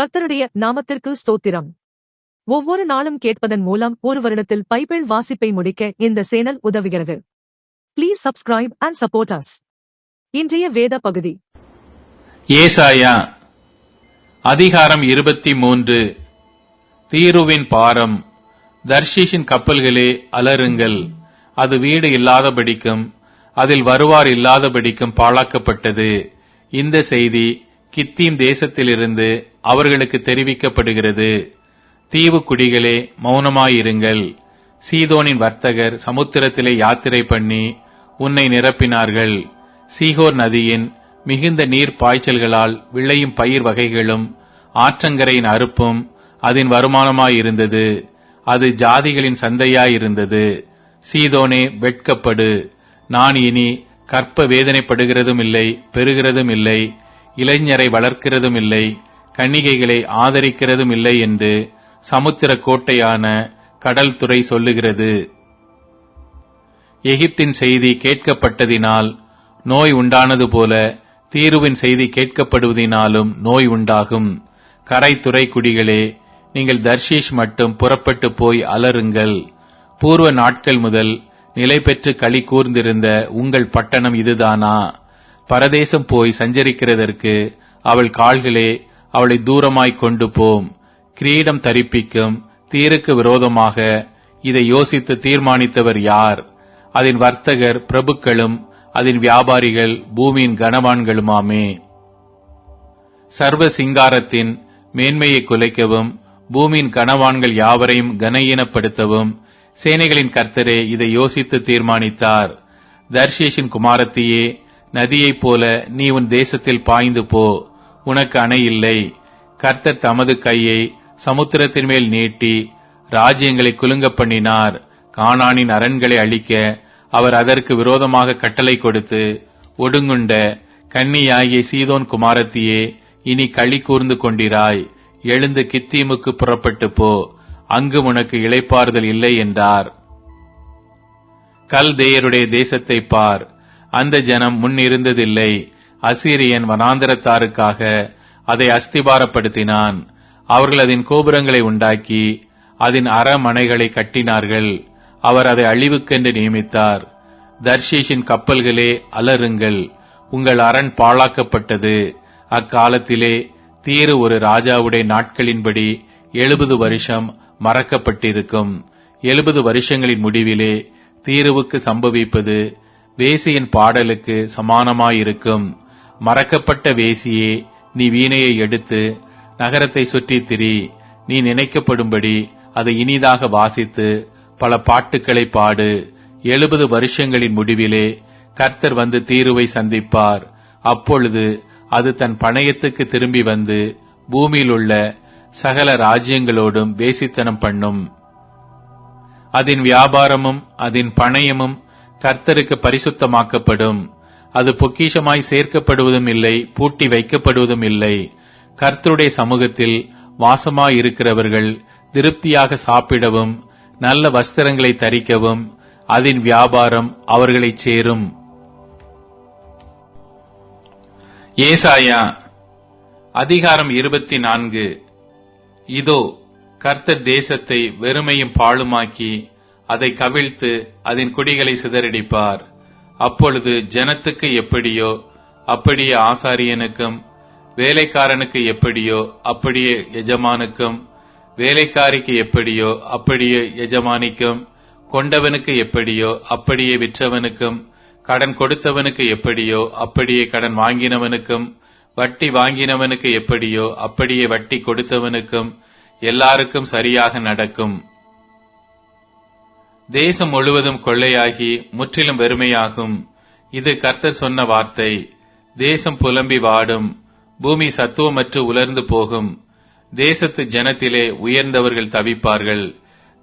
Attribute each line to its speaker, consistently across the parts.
Speaker 1: கர்த்தருடைய நாமத்திற்கு ஸ்தோத்திரம். ஒவ்வொரு நாளும் கேட்பதன் மூலம் ஒரு வருடத்தில் பைபிள் வாசிப்பை முடிக்க இந்த சேனல் உதவுகிறது. Please subscribe and support us இன்றைய வேத பகுதி.
Speaker 2: ஏசாயா அதிகாரம் இருபத்தி மூன்று. தீருவின் பாரம். தர்ஷீஷின் கப்பல்களே அலருங்கள் அது வீடு இல்லாதபடிக்கும் அதில் வருவார் இல்லாதபடிக்கும் பாழாக்கப்பட்டது. இந்த செய்தி கித்தீம் தேசத்திலிருந்து அவர்களுக்கு தெரிவிக்கப்படுகிறது. தீவு குடிகளே மௌனமாயிருங்கள். சீதோனின் வர்த்தகர் சமுத்திரத்திலே யாத்திரை பண்ணி உன்னை நிரப்பினார்கள். சீகோர் நதியின் மிகுந்த நீர் பாய்ச்சல்களால் விளையும் பயிர் வகைகளும் ஆற்றங்கரையின் அறுப்பும் அதன் வருமானமாயிருந்தது. அது ஜாதிகளின் சந்தையாயிருந்தது. சீதோனே வெட்கப்படு. நான் இனி கற்ப வேதனைப்படுகிறதும் இல்லை பெறுகிறதும் இல்லை இளைஞரை வளர்க்கிறதும் இல்லை கன்னிகைகளை ஆதரிக்கிறதும் இல்லை என்று சமுத்திர கோட்டையான கடல் துறை சொல்லுகிறது. எகிப்தின் செய்தி கேட்கப்பட்டதினால் நோய் உண்டானது போல தீருவின் செய்தி கேட்கப்படுவதினாலும் நோய் உண்டாகும். கரைத்துறை குடிகளே நீங்கள் தர்ஷீஷ் மட்டும் புறப்பட்டு போய் அலறுங்கள். பூர்வ நாட்கள் முதல் நிலை பெற்று களி கூர்ந்திருந்த உங்கள் பட்டணம் இதுதானா? பரதேசம் போய் சஞ்சரிக்கிறதற்கு அவள் கால்களே அவளை தூரமாய் கொண்டு போம். கிரீடம் தரிப்பிக்கும் தீருக்கு விரோதமாக இதை யோசித்து தீர்மானித்தவர் யார்? அதன் வர்த்தகர் பிரபுக்களும் அதன் வியாபாரிகள் பூமியின் கனவான்களுமாமே. சர்வ சிங்காரத்தின் மேன்மையை குலைக்கவும் பூமியின் கனவான்கள் யாவரையும் கனஈனப்படுத்தவும் சேனைகளின் கர்த்தரே இதை யோசித்து தீர்மானித்தார். தர்ஷேஷின் குமாரத்தையே நதியைப் போல நீ உன் தேசத்தில் பாய்ந்து போ. உனக்கு அணை இல்லை. கர்த்தர் தமது கையை சமுத்திரத்தின் மேல் நீட்டி ராஜ்யங்களை குலுங்க பண்ணினார். கானானின் அரண்களை அழிக்க அவர் அதற்கு விரோதமாக கட்டளை கொடுத்து ஒடுங்குண்ட கன்னியாகிய சீதோன் குமாரத்தியே இனி களி கூர்ந்து கொண்டிராய். எழுந்து கித்தீமுக்கு புறப்பட்டு போ. அங்கு உனக்கு இளைப்பாறுதல் இல்லை என்றார். கல்தேயருடைய தேசத்தை பார். அந்த ஜனம் முன் இருந்ததில்லை. அசீரியன் வனாந்தரத்தாருக்காக அதை அஸ்திபாரப்படுத்தினான். அவர்கள் அதன் கோபுரங்களை உண்டாக்கி அதன் அறமனைகளை கட்டினார்கள். அவர் அதை அழிவுக்கென்று நியமித்தார். தர்ஷீஷின் கப்பல்களே அலறுங்கள். உங்கள் அரண் பாழாக்கப்பட்டது. அக்காலத்திலே தீரு ஒரு ராஜாவுடைய நாட்களின்படி எழுபது வருஷம் மறக்கப்பட்டிருக்கும். எழுபது வருஷங்களின் முடிவிலே தீருவுக்கு சம்பவிப்பது வேசியின் பாடலுக்கு சமானமாயிருக்கும். மறக்கப்பட்ட வேசியே நீ வீணையை எடுத்து நகரத்தை சுற்றி திரி. நீ நினைக்கப்படும்படி அதை இனிதாக வாசித்து பல பாட்டுக்களை பாடு. எழுபது வருஷங்களின் முடிவிலே கர்த்தர் வந்து தீருவை சந்திப்பார். அப்பொழுது அது தன் பணயத்துக்கு திரும்பி வந்து பூமியில் உள்ள சகல ராஜ்யங்களோடும் வேசித்தனம் பண்ணும். அதன் வியாபாரமும் அதன் பணயமும் கர்த்தருக்கு பரிசுத்தமாக்கப்படும். அது பொக்கிஷமாய் சேர்க்கப்படுவதும் இல்லை பூட்டி வைக்கப்படுவதும் இல்லை. கர்த்தருடைய சமூகத்தில் வாசமாயிருக்கிறவர்கள் திருப்தியாக சாப்பிடவும் நல்ல வஸ்திரங்களை தரிக்கவும் அதன் வியாபாரம் அவர்களை சேரும். ஏசாயா அதிகாரம் இருபத்தி நான்கு. இதோ கர்த்தர் தேசத்தை வெறுமையும் பாழுமாக்கி அதை கவிழ்த்து அதன் குடிகளை சிதறடிப்பார். அப்பொழுது ஜனத்துக்கு எப்படியோ அப்படியே ஆசாரியனுக்கும் வேலைக்காரனுக்கு எப்படியோ அப்படியே எஜமானுக்கும் வேலைக்காரிக்கு எப்படியோ அப்படியே எஜமானிக்கும் கொண்டவனுக்கு எப்படியோ அப்படியே விற்றவனுக்கும் கடன் கொடுத்தவனுக்கு எப்படியோ அப்படியே கடன் வாங்கினவனுக்கும் வட்டி வாங்கினவனுக்கு எப்படியோ அப்படியே வட்டி கொடுத்தவனுக்கும் எல்லாருக்கும் சரியாக நடக்கும். தேசம் முழுவதும் கொள்ளையாகி முற்றிலும் வெறுமையாகும். இது கர்த்தர் சொன்ன வார்த்தை. தேசம் புலம்பி வாடும். பூமி சத்துவமற்று உலர்ந்து போகும். தேசத்து ஜனத்திலே உயர்ந்தவர்கள் தவிப்பார்கள்.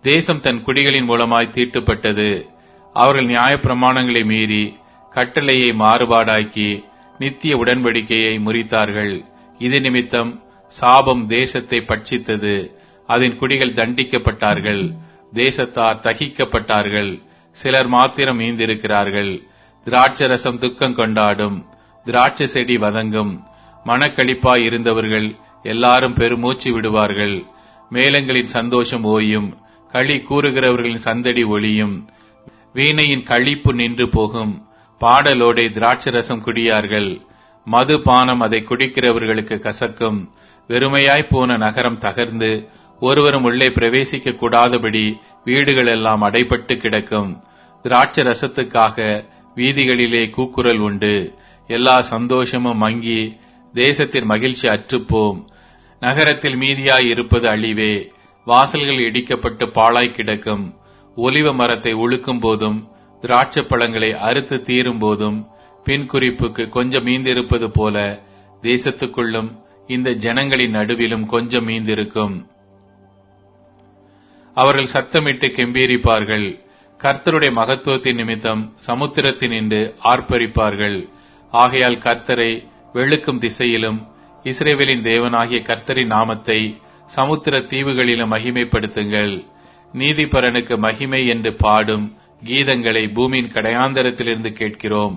Speaker 2: தேசம் தன் குடிகளின் மூலமாய் தீட்டுப்பட்டது. அவர்கள் நியாயப்பிரமாணங்களை மீறி கட்டளையை மாறுபாடாக்கி நித்திய உடன்படிக்கையை முறித்தார்கள். இது நிமித்தம் சாபம் தேசத்தை பட்சித்தது. அதன் குடிகள் தண்டிக்கப்பட்டார்கள். தேசத்தார் தகிக்கப்பட்டார்கள். சிலர் மாத்திரம் மீந்திருக்கிறார்கள். திராட்சரசம் துக்கம் கொண்டாடும். திராட்சை செடி வதங்கும். மனக்களிப்பாய் இருந்தவர்கள் எல்லாரும் பெருமூச்சு விடுவார்கள். மேளங்களின் சந்தோஷம் ஓயும். களி கூறுகிறவர்களின் சந்தடி ஒளியும். வீணையின் கழிப்பு நின்று போகும். பாடலோடே திராட்சரசம் குடியார்கள். மது பானம் அதை குடிக்கிறவர்களுக்கு கசக்கும். வெறுமையாய் போன நகரம் தகர்ந்து ஒருவரும் உள்ளே பிரவேசிக்க கூடாதபடி வீடுகள் எல்லாம் அடைபட்டு கிடக்கும். திராட்சை ரசத்துக்காக வீதிகளிலே கூக்குரல் உண்டு. எல்லா சந்தோஷமும் மங்கி தேசத்தின் மகிழ்ச்சி அற்றுப்போம். நகரத்தில் மீதியாய் இருப்பது அழிவே. வாசல்கள் இடிக்கப்பட்டு பாழாய் கிடக்கும். ஒலிவ மரத்தை உழுக்கும் போதும் திராட்சை பழங்களை அறுத்து தீரும் போதும் பின் குறிப்புக்கு கொஞ்சம் மீந்திருப்பது போல தேசத்துக்குள்ளும் இந்த ஜனங்களின் நடுவிலும் கொஞ்சம் மீந்திருக்கும். அவர்கள் சத்தமிட்டு கெம்பீரிப்பார்கள். கர்த்தருடைய மகத்துவத்தின் நிமித்தம் சமுத்திரத்தினின்று ஆர்ப்பரிப்பார்கள். ஆகையால் கர்த்தரை வெளுக்கும் திசையிலும் இஸ்ரேவேலின் தேவனாகிய கர்த்தரின் நாமத்தை சமுத்திர தீவுகளிலும் மகிமைப்படுத்துங்கள். நீதிபரனுக்கு மகிமை என்று பாடும் கீதங்களை பூமியின் கடையாந்தரத்திலிருந்து கேட்கிறோம்.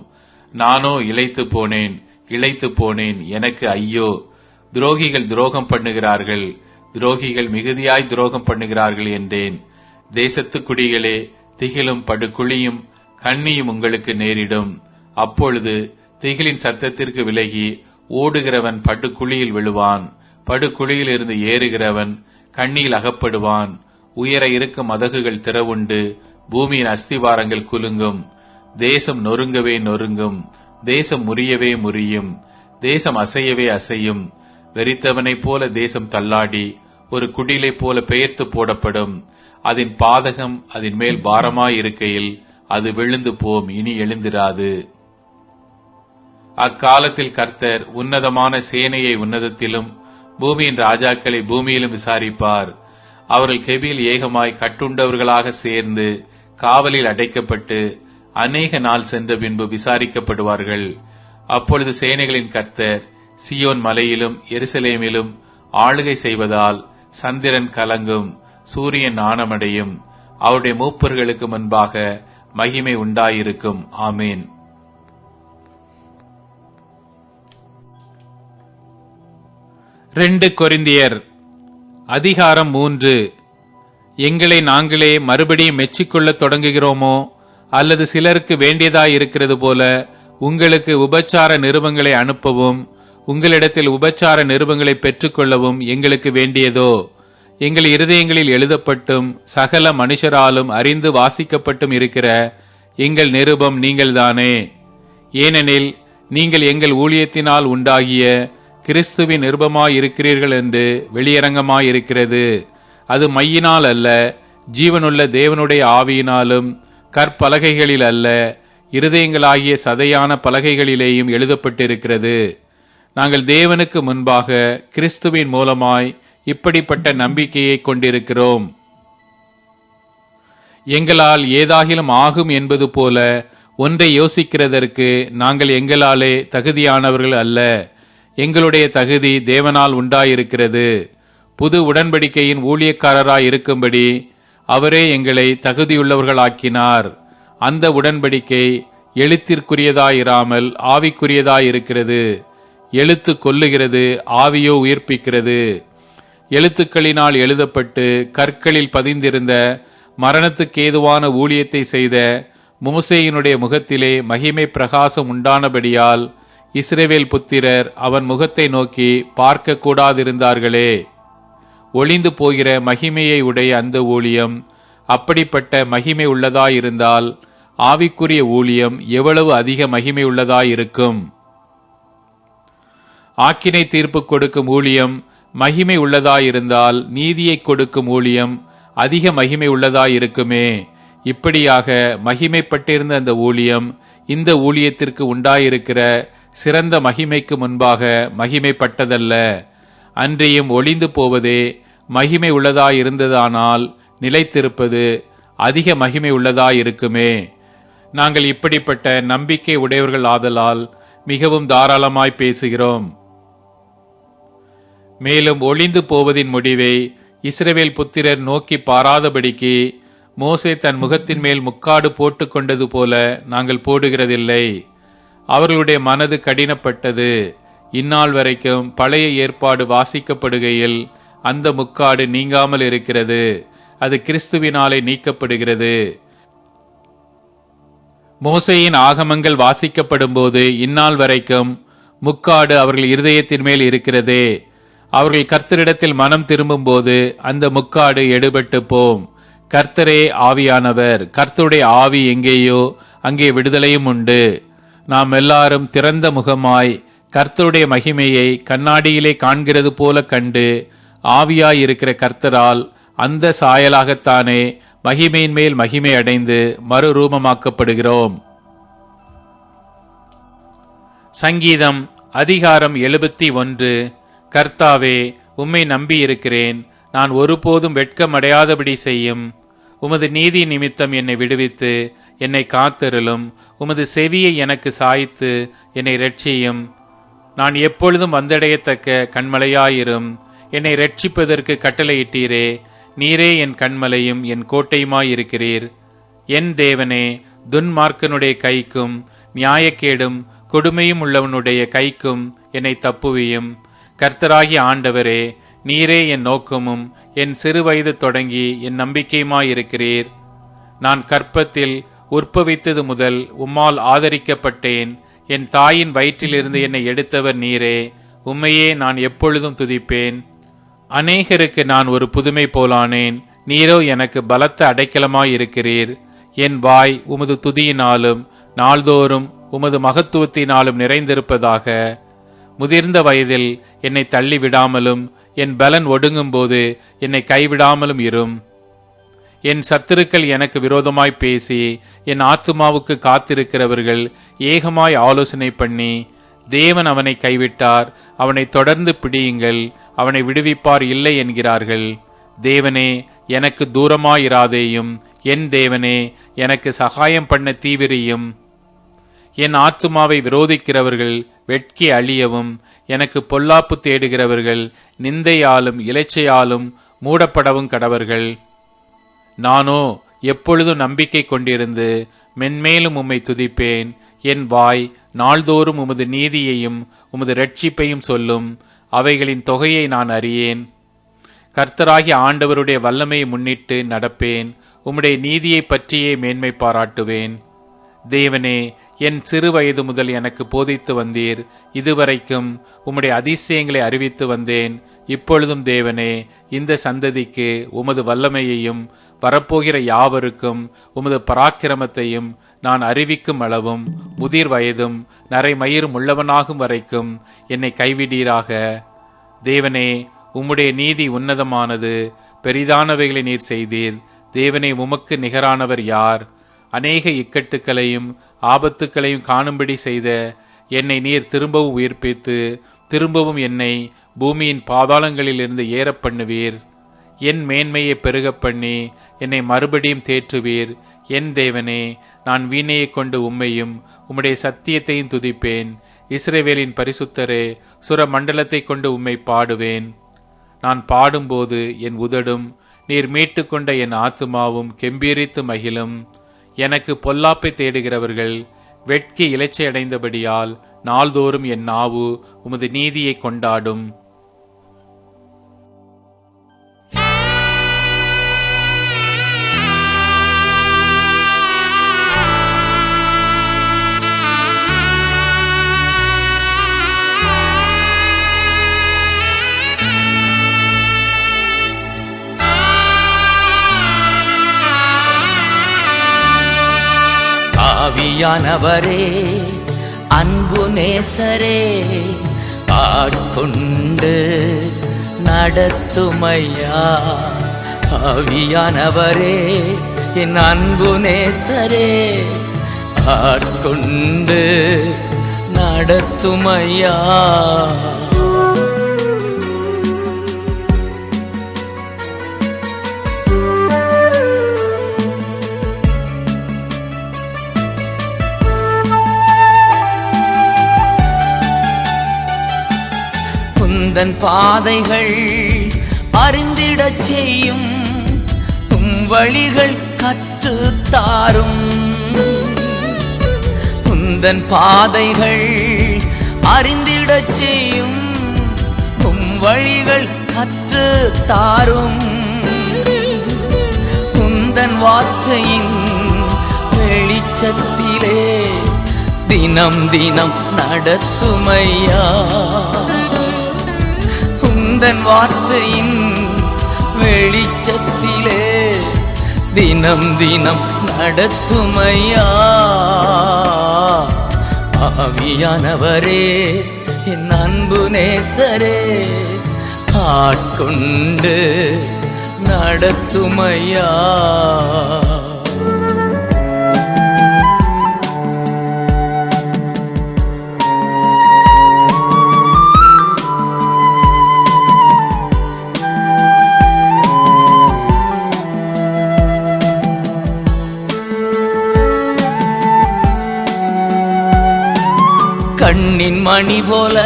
Speaker 2: நானோ இழைத்து போனேன் இழைத்து போனேன் எனக்கு ஐயோ. துரோகிகள் துரோகம் பண்ணுகிறார்கள். துரோகிகள் மிகுதியாய் துரோகம் பண்ணுகிறார்கள் என்றேன். தேசத்து குடிகளே திகிலும் படுகுழியும் கண்ணியும் உங்களுக்கு நேரிடும். அப்பொழுது திகிலின் சத்தத்திற்கு விலகி ஓடுகிறவன் படுகுழியில் விழுவான். படுகுழியில் இருந்து ஏறுகிறவன் கண்ணியில் அகப்படுவான். உயர இருக்கும் மதகுகள் திறவுண்டு பூமியின் அஸ்திவாரங்கள் குலுங்கும். தேசம் நொறுங்கவே நொறுங்கும். தேசம் முறியவே முறியும். தேசம் அசையவே அசையும். வெறித்தவனைப் போல தேசம் தள்ளாடி ஒரு குடிலை போல பெயர்த்து போடப்படும். அதன் பாதகம் அதன் மேல் பாரமாயிருக்கையில் அது விழுந்து போம் இனி எழுந்திராது. அக்காலத்தில் கர்த்தர் உன்னதமான சேனையை உன்னதத்திலும் பூமியின் ராஜாக்களை பூமியிலும் விசாரிப்பார். அவர்கள் கெபியில் ஏகமாய் கட்டுண்டவர்களாக சேர்ந்து காவலில் அடைக்கப்பட்டு அநேக நாள் சென்ற பின்பு விசாரிக்கப்படுவார்கள். அப்பொழுது சேனைகளின் கர்த்தர் சியோன் மலையிலும் எருசலேமிலும் ஆளுகை செய்வதால் சந்திரன் கலங்கும் சூரியன் நாணமடையும் அவருடைய மூப்பர்களுக்கு முன்பாக மகிமை உண்டாயிருக்கும். ஆமீன்.
Speaker 3: ரெண்டு கொரிந்தியர் அதிகாரம் மூன்று. எங்களை நாங்களே மறுபடியும் மெச்சிக்கொள்ள தொடங்குகிறோமோ அல்லது சிலருக்கு வேண்டியதாயிருக்கிறது போல உங்களுக்கு உபச்சார நிருபங்களை அனுப்பவும் உங்களிடத்தில் உபச்சார நிருபங்களை பெற்றுக்கொள்ளவும் எங்களுக்கு வேண்டியதோ? எங்கள் இருதயங்களில் எழுதப்பட்டும் சகல மனுஷராலும் அறிந்து வாசிக்கப்பட்டும் இருக்கிற எங்கள் நிருபம் நீங்கள்தானே? ஏனெனில் நீங்கள் எங்கள் ஊழியத்தினால் உண்டாகிய கிறிஸ்துவின் நிருபமாயிருக்கிறீர்கள் என்று வெளியரங்கமாயிருக்கிறது. அது மையினால் அல்ல ஜீவனுள்ள தேவனுடைய ஆவியினாலும் கற்பலகைகளில் அல்ல இருதயங்களாகிய சதையான பலகைகளிலேயும் எழுதப்பட்டிருக்கிறது. நாங்கள் தேவனுக்கு முன்பாக கிறிஸ்துவின் மூலமாய் இப்படிப்பட்ட நம்பிக்கையை கொண்டிருக்கிறோம். எங்களால் ஏதாகிலும் ஆகும் என்பது போல ஒன்றை யோசிக்கிறதற்கு நாங்கள் எங்களாலே தகுதியானவர்கள் அல்ல. எங்களுடைய தகுதி தேவனால் உண்டாயிருக்கிறது. புது உடன்படிக்கையின் ஊழியக்காரராய் இருக்கும்படி அவரே எங்களை தகுதியுள்ளவர்களாக்கினார். அந்த உடன்படிக்கை எழுத்திற்குரியதாயிராமல் ஆவிக்குரியதாயிருக்கிறது. எழுத்து கொல்லுகிறது ஆவியோ உயிர்ப்பிக்கிறது. எழுத்துக்களினால் எழுதப்பட்டு கற்களில் பதிந்திருந்த மரணத்துக்கேதுவான ஊழியத்தை செய்த மோசேயினுடைய முகத்திலே மகிமை பிரகாசம் உண்டானபடியால் இஸ்ரேவேல் புத்திரர் அவன் முகத்தை நோக்கி பார்க்க கூடாதிருந்தார்களே. ஒளிந்து போகிற மகிமையை உடைய அந்த ஊழியம் அப்படிப்பட்ட மகிமை உள்ளதாயிருந்தால் ஆவிக்குரிய ஊழியம் எவ்வளவு அதிக மகிமை உள்ளதாயிருக்கும்? ஆக்கினை தீர்ப்பு கொடுக்கும் ஊழியம் மகிமை உள்ளதாயிருந்தால் நீதியை கொடுக்கும் ஊழியம் அதிக மகிமை உள்ளதாயிருக்குமே. இப்படியாக மகிமைப்பட்டிருந்த அந்த ஊழியம் இந்த ஊழியத்திற்கு உண்டாயிருக்கிற சிறந்த மகிமைக்கு முன்பாக மகிமைப்பட்டதல்ல. அன்றியும் ஒளிந்து போவதே மகிமை உள்ளதாயிருந்ததானால் நிலைத்திருப்பது அதிக மகிமை உள்ளதாயிருக்குமே. நாங்கள் இப்படிப்பட்ட நம்பிக்கை உடையவர்கள் ஆதலால் மிகவும் தாராளமாய் பேசுகிறோம். மேலும் ஒளிந்து போவதின் முடிவை இஸ்ரவேல் புத்திரர் நோக்கி பாராதபடிக்கு மோசே தன் முகத்தின் மேல் முக்காடு போட்டு கொண்டது போல நாங்கள் போடுகிறதில்லை. அவர்களுடைய மனது கடினப்பட்டது.
Speaker 2: இந்நாள் வரைக்கும் பழைய ஏற்பாடு வாசிக்கப்படுகையில் அந்த முக்காடு நீங்காமல் இருக்கிறது. அது கிறிஸ்துவினாலே நீக்கப்படுகிறது. மோசையின் ஆகமங்கள் வாசிக்கப்படும் போது இந்நாள் வரைக்கும் முக்காடு அவர்கள் இருதயத்தின் மேல் இருக்கிறதே. அவர்கள் கர்த்தரிடத்தில் மனம் திரும்பும்போது அந்த முக்காடு எடுபட்டு போம். கர்த்தரே ஆவியானவர் கர்த்தருடைய ஆவி எங்கேயோ அங்கே விடுதலையும் உண்டு. நாம் எல்லாரும் திறந்த முகமாய் கர்த்தருடைய மகிமையை கண்ணாடியிலே காண்கிறது போல கண்டு ஆவியாய் இருக்கிற கர்த்தரால் அந்த சாயலாகத்தானே மகிமையின் மேல் மகிமை அடைந்து மறுரூபமாக்கப்படுகிறோம். சங்கீதம் அதிகாரம் எழுபத்தி ஒன்று கர்த்தாவே உம்மை நம்பியிருக்கிறேன். நான் ஒருபோதும் வெட்கமடையாதபடி செய்யும். உமது நீதி நிமித்தம் என்னை விடுவித்து என்னை காத்தருளும். உமது செவியை எனக்கு சாய்த்து என்னை ரட்சியும் நான் எப்பொழுதும் வந்தடையத்தக்க கண்மலையாயிரும். என்னை ரட்சிப்பதற்கு கட்டளையிட்டீரே. நீரே என் கண்மலையும் என் கோட்டையுமாயிருக்கிறீர். என் தேவனே துன்மார்க்கனுடைய கைக்கும் நியாயக்கேடும் கொடுமையும் உள்ளவனுடைய கைக்கும் என்னை தப்புவியும். கர்த்தராகி ஆண்டவரே நீரே என் நோக்கமும் என் சிறுவயது தொடங்கி என் நம்பிக்கையுமாயிருக்கிறீர். நான் கற்பத்தில் உற்பவித்தது முதல் உம்மால் ஆதரிக்கப்பட்டேன். என் தாயின் வயிற்றிலிருந்து என்னை எடுத்தவர் நீரே உம்மையே நான் எப்பொழுதும் துதிப்பேன். அநேகருக்கு நான் ஒரு புதுமை போலானேன் நீரோ எனக்கு பலத்த அடைக்கலமாயிருக்கிறீர். என் வாய் உமது துதியினாலும் நாள்தோறும் உமது மகத்துவத்தினாலும் நிறைந்திருப்பதாக முதிர்ந்த வயதில் என்னை தள்ளி விடாமலும் என் பலன் ஒடுங்கும்போது என்னை கைவிடாமலும் இரும். என் சத்துருக்கள் எனக்கு விரோதமாய் பேசி என் ஆத்துமாவுக்கு காத்திருக்கிறவர்கள் ஏகமாய் ஆலோசனை பண்ணி தேவன் அவனை கைவிட்டார் அவனை தொடர்ந்து பிடியுங்கள் அவனை விடுவிப்பார் இல்லை என்கிறார்கள். தேவனே எனக்கு தூரமாயிராதேயும் என் தேவனே எனக்கு சகாயம் பண்ண தீவிரியும் என் ஆத்துமாவை விரோதிக்கிறவர்கள் வெட்கி அழியவும் எனக்கு பொல்லாப்பு தேடுகிறவர்கள் நிந்தையாலும் இலைச்சையாலும் மூடப்படவும் கடவர்கள். நானோ எப்பொழுதும் நம்பிக்கை கொண்டிருந்து மென்மேலும் உம்மை துதிப்பேன். என் வாய் நாள்தோறும் உமது நீதியையும் உமது ரட்சிப்பையும் சொல்லும். அவைகளின் தொகையை நான் அறியேன். கர்த்தராகிய ஆண்டவருடைய வல்லமையை முன்னிட்டு நடப்பேன். உம்முடைய நீதியை பற்றியே மேன்மை பாராட்டுவேன். தேவனே என் சிறு வயது முதல் எனக்கு போதித்து வந்தீர். இதுவரைக்கும் உம்முடைய அதிசயங்களை அறிவித்து வந்தேன். இப்பொழுதும் தேவனே இந்த சந்ததிக்கு உமது வல்லமையையும் வரப்போகிற யாவருக்கும் உமது பராக்கிரமத்தையும் நான் அறிவிக்கும் அளவும் முதிர் வயதும் நரைமயிரும் உள்ளவனாகும் வரைக்கும் என்னை கைவிடீராக. தேவனே உம்முடைய நீதி உன்னதமானது. பெரிதானவைகளை நீர் செய்தீர். தேவனே உமக்கு நிகரானவர் யார்? அநேக இக்கட்டுகளையும் ஆபத்துக்களையும் காணும்படி செய்த என்னை நீர் திரும்பவும் உயிர்ப்பித்து திரும்பவும் என்னை பூமியின் பாதாளங்களிலிருந்து ஏறப் பண்ணுவீர். என் மேன்மையை பெருகப் பண்ணி என்னை மறுபடியும் தேற்றுவீர். என் தேவனே நான் வீணையைக் கொண்டு உம்மையும் உம்முடைய சத்தியத்தையும் துதிப்பேன். இஸ்ரேவேலின் பரிசுத்தரே சுர மண்டலத்தை கொண்டு உம்மை பாடுவேன். நான் பாடும்போது என் உதடும் நீர் மீட்டுக்கொண்ட என் ஆத்துமாவும் கெம்பீரித்து மகிழும். எனக்கு பொல்லாப்பை தேடுகிறவர்கள் வெட்கி இலைச்சையடைந்தபடியால் நாள்தோறும் என் நாவு உமது நீதியை கொண்டாடும்.
Speaker 4: ஆவியானவரே அன்பு நேசரே ஆட்கொண்டு நடத்துமையா? ஆவியானவரே என் அன்பு நேசரே ஆட்கொண்டு நடத்துமையா? உந்தன் பாதைகள் அறிந்திடச் செய்யும் உம் வழிகள் கற்றுத்தாரும் உந்தன் பாதைகள் அறிந்திடச் செய்யும் உம் வழிகள் கற்று தாரும். உந்தன் வார்த்தையின் வெளிச்சத்திலே தினம் தினம் நடத்துமையா? உந்தன் வார்த்தையின் வெளிச்சத்திலே தினம் தினம் நடத்துமையா? ஆவியானவரே என் அன்பு நேசரே ஆட்கொண்டு நடத்துமையா? கண்ணின் மணி போல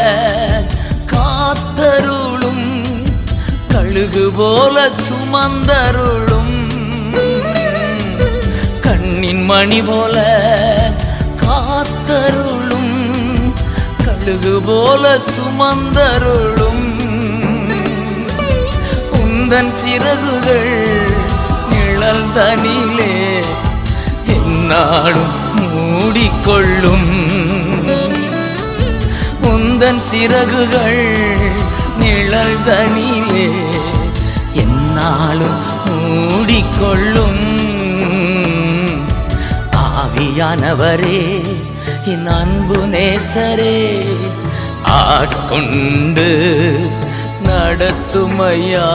Speaker 4: காத்தருளும் கழுகு போல சுமந்தருளும். கண்ணின் மணி போல காத்தருளும் கழுகு போல சுமந்தருளும். உந்தன் சிறகுகள் நிழல் தனிலே என்னாலும் மூடிக்கொள்ளும். உந்தன் சிறகுகள் நிழல் தனிலே என்னாலும் மூடிக்கொள்ளும். ஆவியானவரே என் அன்பு நேசரே ஆட்கொண்டு நடத்துமையா?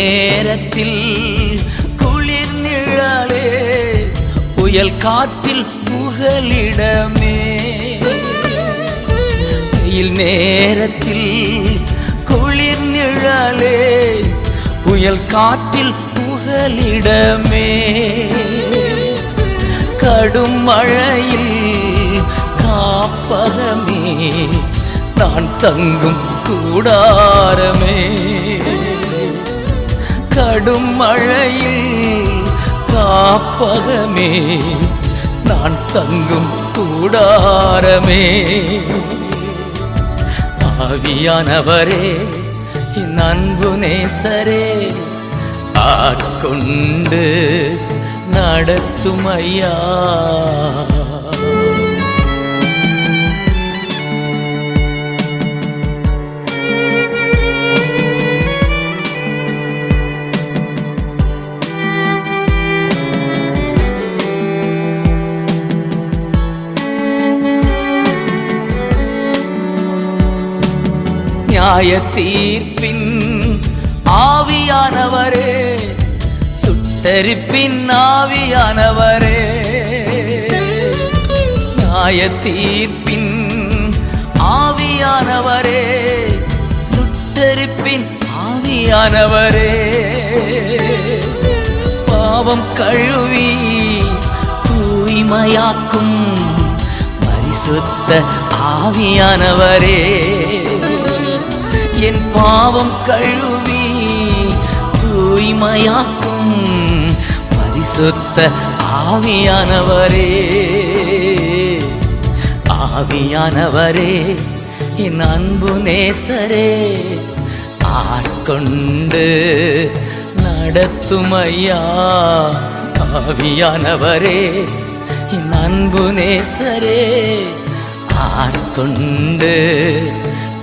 Speaker 4: நேரத்தில் குளிர் நிழலே புயல் காற்றில் புகலிடமே வெயில் நேரத்தில் குளிர் நிழலே புயல் காற்றில் புகலிடமே கடும் மழையில் காப்பகமே நான் தங்கும் கூடாரமே. கடும் மழையில் காப்பகமே நான் தங்கும் கூடாரமே. ஆவியானவரே என் அன்பு நேசரே ஆட்கொண்டு நடத்தும் ஐயா. நியாய தீர்ப்பின் ஆவியானவரே சுட்டரிப்பின் ஆவியானவரே. நியாய தீர்ப்பின் ஆவியானவரே சுட்டரிப்பின் ஆவியானவரே. பாவம் கழுவி தூய்மையாக்கும் பரிசுத்த ஆவியானவரே. என் பாவம் கழுவி தூய்மையாக்கும் பரிசுத்த ஆவியானவரே. ஆவியானவரே என் அன்பு நேசரே ஆட்கொண்டு நடத்துமையா. ஆவியானவரே என் அன்பு நேசரே ஆட்கொண்டு